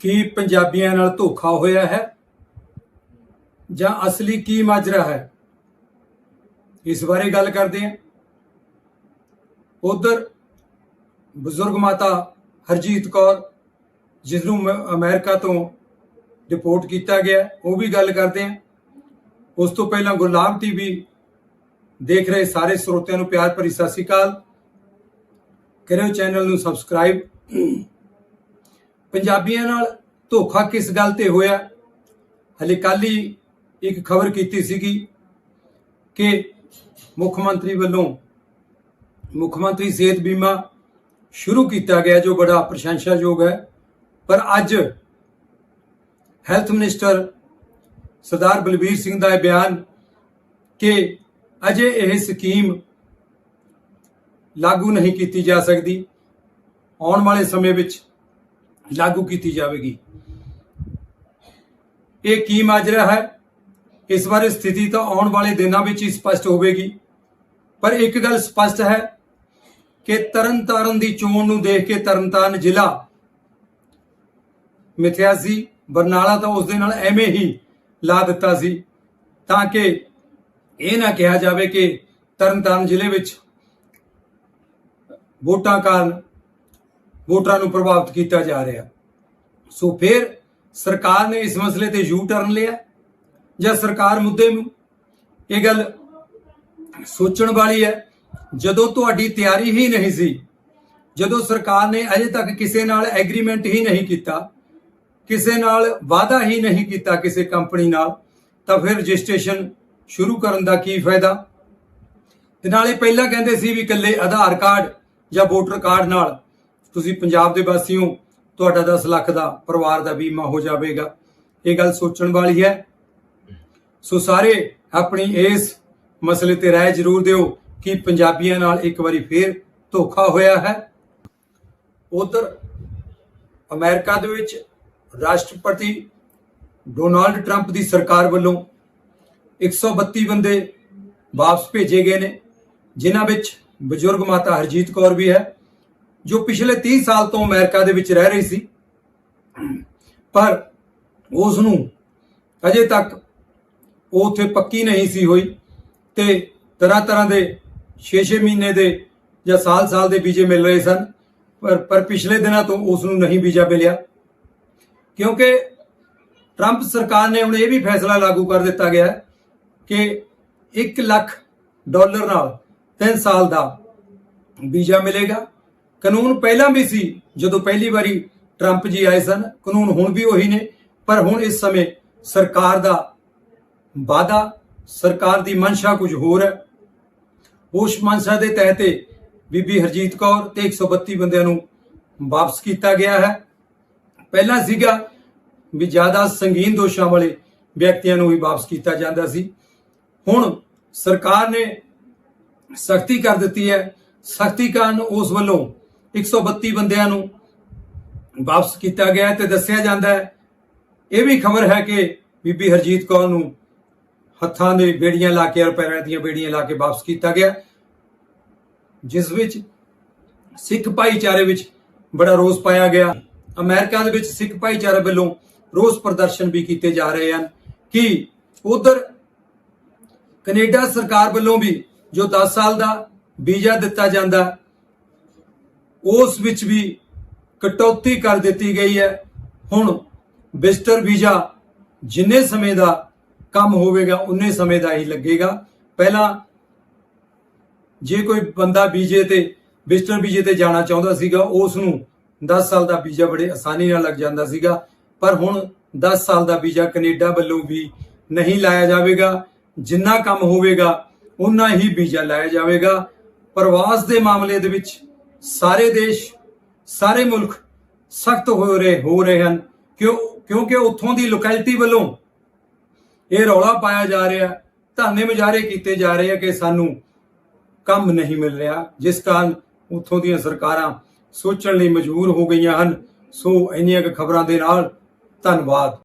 ਕੀ ਪੰਜਾਬੀਆਂ ਨਾਲ ਧੋਖਾ ਹੋਇਆ ਹੈ? ਜਾਂ ਅਸਲੀ ਕੀ ਮਾਜਰਾ ਹੈ? ਇਸ ਬਾਰੇ ਗੱਲ ਕਰਦੇ ਹਾਂ। ਉਧਰ ਬਜ਼ੁਰਗ ਮਾਤਾ ਹਰਜੀਤ ਕੌਰ ਜਿਸ ਨੂੰ ਮ- ਅਮਰੀਕਾ ਤੋਂ ਡਿਪੋਰਟ ਕੀਤਾ ਗਿਆ, ਉਹ ਵੀ ਗੱਲ ਕਰਦੇ ਹਾਂ। ਉਸ ਤੋਂ ਪਹਿਲਾਂ ਗੁਰਲਾਮ ਟੀਵੀ ਦੇਖ ਰਹੇ ਸਾਰੇ ਸਰੋਤਿਆਂ ਨੂੰ ਪਿਆਰ ਭਰੀ ਸਤਿ ਸ਼੍ਰੀ ਅਕਾਲ। ਕਰਿਓ ਚੈਨਲ ਨੂੰ ਸਬਸਕ੍ਰਾਈਬ। ਪੰਜਾਬੀਆਂ ਨਾਲ ਧੋਖਾ ਕਿਸ ਗੱਲ ਤੇ ਹੋਇਆ? ਹਲੇ ਕੱਲ ਹੀ ਇੱਕ ਖਬਰ ਕੀਤੀ ਸੀਗੀ ਕਿ ਮੁੱਖ ਮੰਤਰੀ ਵੱਲੋਂ ਮੁੱਖ ਮੰਤਰੀ ਸਿਹਤ ਬੀਮਾ ਸ਼ੁਰੂ ਕੀਤਾ ਗਿਆ, ਜੋ ਬੜਾ ਪ੍ਰਸ਼ੰਸਾਯੋਗ ਹੈ। ਪਰ ਅੱਜ ਹੈਲਥ ਮਿਨਿਸਟਰ ਸਰਦਾਰ ਬਲਬੀਰ ਸਿੰਘ ਦਾ ਇਹ ਬਿਆਨ ਕਿ ਅਜੇ ਇਹ ਸਕੀਮ ਲਾਗੂ ਨਹੀਂ ਕੀਤੀ ਜਾ ਸਕਦੀ। ਆਉਣ ਵਾਲੇ ਸਮੇਂ ਵਿੱਚ ਲਾਗੂ ਕੀਤੀ ਜਾਵੇਗੀ। ਇਹ ਕੀ ਮਾਜਰਾ ਹੈ? ਇਸ ਬਾਰੇ ਸਥਿਤੀ ਤਾਂ ਆਉਣ ਵਾਲੇ ਦਿਨਾਂ ਵਿੱਚ ਹੀ ਸਪਸ਼ਟ ਹੋਵੇਗੀ। ਪਰ ਇੱਕ ਗੱਲ ਸਪਸ਼ਟ ਹੈ ਕਿ ਤਰਨਤਾਰਨ ਦੀ ਚੋਣ ਨੂੰ ਦੇਖ ਕੇ ਤਰਨਤਾਰਨ ਜ਼ਿਲ੍ਹਾ ਮਿਥਿਆ ਸੀ। ਬਰਨਾਲਾ ਤਾਂ ਉਸ ਦੇ ਨਾਲ ਐਵੇਂ ਹੀ ਲਾ ਦਿੱਤਾ ਸੀ ਤਾਂ ਕਿ ਇਹ ਨਾ ਕਿਹਾ ਜਾਵੇ ਕਿ ਤਰਨਤਾਰਨ ਜ਼ਿਲ੍ਹੇ ਵਿੱਚ ਵੋਟਾਂ ਕਾਰਨ ਵੋਟਰਾਂ ਨੂੰ ਪ੍ਰਭਾਵਿਤ ਕੀਤਾ ਜਾ ਰਿਹਾ। ਸੋ ਫਿਰ ਸਰਕਾਰ ਨੇ ਇਸ ਮਸਲੇ ਤੇ ਯੂ ਟਰਨ ਲਿਆ ਜਾਂ ਸਰਕਾਰ ਮੁੱਦੇ ਨੂੰ? ਇਹ ਗੱਲ ਸੋਚਣ ਵਾਲੀ ਹੈ। ਜਦੋਂ ਤੁਹਾਡੀ ਤਿਆਰੀ ਹੀ ਨਹੀਂ ਸੀ, ਜਦੋਂ ਸਰਕਾਰ ਨੇ ਅਜੇ ਤੱਕ ਕਿਸੇ ਨਾਲ ਐਗਰੀਮੈਂਟ ਹੀ ਨਹੀਂ ਕੀਤਾ, ਕਿਸੇ ਨਾਲ ਵਾਅਦਾ ਹੀ ਨਹੀਂ ਕੀਤਾ ਕਿਸੇ ਕੰਪਨੀ ਨਾਲ, ਤਾਂ ਫਿਰ ਰਜਿਸਟ੍ਰੇਸ਼ਨ ਸ਼ੁਰੂ ਕਰਨ ਦਾ ਕੀ ਫਾਇਦਾ? ਤੇ ਨਾਲੇ ਪਹਿਲਾਂ ਕਹਿੰਦੇ ਸੀ ਵੀ ਇਕੱਲੇ ਆਧਾਰ ਕਾਰਡ ਜਾਂ ਵੋਟਰ ਕਾਰਡ ਨਾਲ ਤੁਸੀਂ ਪੰਜਾਬ ਦੇ ਵਾਸੀ ਹੋ, ਤੁਹਾਡਾ 10 ਲੱਖ ਦਾ ਪਰਿਵਾਰ ਦਾ ਬੀਮਾ ਹੋ ਜਾਵੇਗਾ। ਇਹ ਗੱਲ ਸੋਚਣ ਵਾਲੀ ਹੈ। ਸੋ ਸਾਰੇ ਆਪਣੀ ਇਸ ਮਸਲੇ ਤੇ ਰਾਏ ਜ਼ਰੂਰ ਦਿਓ ਕਿ ਪੰਜਾਬੀਆਂ ਨਾਲ ਇੱਕ ਵਾਰੀ ਫੇਰ ਧੋਖਾ ਹੋਇਆ ਹੈ। ਉਧਰ ਅਮਰੀਕਾ ਦੇ ਵਿੱਚ ਰਾਸ਼ਟਰਪਤੀ ਡੋਨਾਲਡ ਟਰੰਪ ਦੀ ਸਰਕਾਰ ਵੱਲੋਂ 132 ਬੰਦੇ ਵਾਪਸ ਭੇਜੇ ਗਏ ਨੇ, ਜਿਨ੍ਹਾਂ ਵਿੱਚ ਬਜ਼ੁਰਗ ਮਾਤਾ ਹਰਜੀਤ ਕੌਰ ਵੀ ਹੈ। ਜੋ ਪਿਛਲੇ 30 ਸਾਲ ਤੋਂ ਅਮਰੀਕਾ ਦੇ ਵਿੱਚ ਰਹਿ ਰਹੀ ਸੀ। ਪਰ ਉਸ ਨੂੰ ਅਜੇ ਤੱਕ ਉਹ ਉੱਥੇ ਪੱਕੀ ਨਹੀਂ ਸੀ ਹੋਈ ਤੇ ਤਰ੍ਹਾਂ ਤਰ੍ਹਾਂ ਦੇ 6-6 ਮਹੀਨੇ ਦੇ ਜਾਂ ਸਾਲ-ਸਾਲ ਦੇ ਵੀਜ਼ੇ ਮਿਲ ਰਹੇ ਸਨ। ਪਰ ਪਰ ਪਿਛਲੇ ਦਿਨਾਂ ਤੋਂ ਉਸ ਨੂੰ ਨਹੀਂ ਵੀਜ਼ਾ ਮਿਲਿਆ। ਕਿਉਂਕਿ ਟਰੰਪ ਸਰਕਾਰ ਨੇ ਹੁਣ ਇਹ ਵੀ ਫੈਸਲਾ ਲਾਗੂ ਕਰ ਦਿੱਤਾ ਗਿਆ ਕਿ 1 ਲੱਖ ਡਾਲਰ ਨਾਲ 3 ਸਾਲ ਦਾ ਵੀਜ਼ਾ ਮਿਲੇਗਾ। ਕਾਨੂੰਨ ਪਹਿਲਾਂ ਵੀ ਸੀ, ਜਦੋਂ ਪਹਿਲੀ ਵਾਰੀ ਟਰੰਪ ਜੀ ਆਏ ਸਨ, ਕਾਨੂੰਨ ਹੁਣ ਵੀ ਉਹੀ ਨੇ, ਪਰ ਹੁਣ ਇਸ ਸਮੇਂ ਸਰਕਾਰ ਦਾ ਵਾਅਦਾ, ਸਰਕਾਰ ਦੀ ਮਨਸ਼ਾ ਕੁਝ ਹੋਰ ਹੈ। ਉਸ ਮਨਸ਼ਾ ਦੇ ਤਹਿਤ ਇਹ ਬੀਬੀ ਹਰਜੀਤ ਕੌਰ ਤੇ 132 ਬੰਦਿਆਂ ਨੂੰ ਵਾਪਸ ਕੀਤਾ ਗਿਆ ਹੈ। ਪਹਿਲਾਂ ਸੀਗਾ ਵੀ ਜ਼ਿਆਦਾ ਸੰਗੀਨ ਦੋਸ਼ਾਂ ਵਾਲੇ ਵਿਅਕਤੀਆਂ ਨੂੰ ਵੀ ਵਾਪਸ ਕੀਤਾ ਜਾਂਦਾ ਸੀ। ਹੁਣ ਸਰਕਾਰ ਨੇ ਸਖਤੀ ਕਰ ਦਿੱਤੀ ਹੈ। ਸਖਤੀ ਕਾਰਨ ਉਸ ਵੱਲੋਂ 132 ਬੰਦਿਆਂ ਨੂੰ ਵਾਪਸ ਕੀਤਾ ਗਿਆ ਤੇ ਦੱਸਿਆ ਜਾਂਦਾ ਹੈ, ਇਹ ਵੀ ਖਬਰ ਹੈ ਕਿ ਬੀਬੀ ਹਰਜੀਤ ਕੌਰ ਨੂੰ ਹੱਥਾਂ ਦੇ ਬੇੜੀਆਂ ਲਾ ਕੇ ਔਰ ਪੈਰਾਂ ਦੀਆਂ ਬੇੜੀਆਂ ਲਾ ਕੇ ਵਾਪਸ ਕੀਤਾ ਗਿਆ, ਜਿਸ ਵਿੱਚ ਸਿੱਖ ਭਾਈਚਾਰੇ ਵਿੱਚ ਬੜਾ ਰੋਸ ਪਾਇਆ ਗਿਆ। ਅਮਰੀਕਾ ਦੇ ਵਿੱਚ ਸਿੱਖ ਭਾਈਚਾਰੇ ਵੱਲੋਂ ਰੋਸ ਪ੍ਰਦਰਸ਼ਨ ਵੀ ਕੀਤੇ ਜਾ ਰਹੇ ਹਨ ਕਿ ਉਧਰ ਕੈਨੇਡਾ ਸਰਕਾਰ ਵੱਲੋਂ ਵੀ ਜੋ 10 ਸਾਲ ਦਾ ਵੀਜ਼ਾ ਦਿੱਤਾ ਜਾਂਦਾ ਉਸ ਵਿੱਚ ਵੀ ਕਟੌਤੀ ਕਰ ਦਿੱਤੀ ਗਈ ਹੈ। ਹੁਣ ਵਿਜ਼ਟਰ ਵੀਜ਼ਾ ਜਿੰਨੇ ਸਮੇਂ ਦਾ ਕੰਮ ਹੋਵੇਗਾ, ਉਨੇ ਸਮੇਂ ਦਾ ਹੀ ਲੱਗੇਗਾ। ਪਹਿਲਾਂ ਜੇ ਕੋਈ ਬੰਦਾ ਵੀਜ਼ੇ ਤੇ ਵਿਜ਼ਟਰ ਵੀਜ਼ੇ ਤੇ ਜਾਣਾ ਚਾਹੁੰਦਾ ਸੀਗਾ, ਉਸ ਨੂੰ 10 ਸਾਲ ਦਾ ਵੀਜ਼ਾ ਬੜੇ ਆਸਾਨੀ ਨਾਲ ਲੱਗ ਜਾਂਦਾ ਸੀਗਾ। ਪਰ ਹੁਣ 10 ਸਾਲ ਦਾ ਵੀਜ਼ਾ ਕੈਨੇਡਾ ਵੱਲੋਂ ਵੀ ਨਹੀਂ ਲਾਇਆ ਜਾਵੇਗਾ। ਜਿੰਨਾ ਕੰਮ ਹੋਵੇਗਾ, ਉਨਾ ਹੀ ਵੀਜ਼ਾ ਲਾਇਆ ਜਾਵੇਗਾ। ਪ੍ਰਵਾਸ ਦੇ ਮਾਮਲੇ ਦੇ ਵਿੱਚ ਸਾਰੇ ਦੇਸ਼, ਸਾਰੇ ਮੁਲਕ ਸਖਤ ਹੋ ਰਹੇ ਹੋ ਰਹੇ ਹਨ। ਕਿਉਂ, ਕਿਉਂਕਿ ਉੱਥੋਂ ਦੀ ਲੋਕੈਲਿਟੀ ਵੱਲੋਂ ਇਹ ਰੌਲਾ ਪਾਇਆ ਜਾ ਰਿਹਾ, ਧਰਨੇ ਮੁਜ਼ਾਹਰੇ ਕੀਤੇ ਜਾ ਰਹੇ ਆ ਕਿ ਸਾਨੂੰ ਕੰਮ ਨਹੀਂ ਮਿਲ ਰਿਹਾ, ਜਿਸ ਕਾਰਨ ਉੱਥੋਂ ਦੀਆਂ ਸਰਕਾਰਾਂ ਸੋਚਣ ਲਈ ਮਜਬੂਰ ਹੋ ਗਈਆਂ ਹਨ। ਸੋ ਇੰਨੀਆਂ ਖਬਰਾਂ ਦੇ ਨਾਲ ਧੰਨਵਾਦ।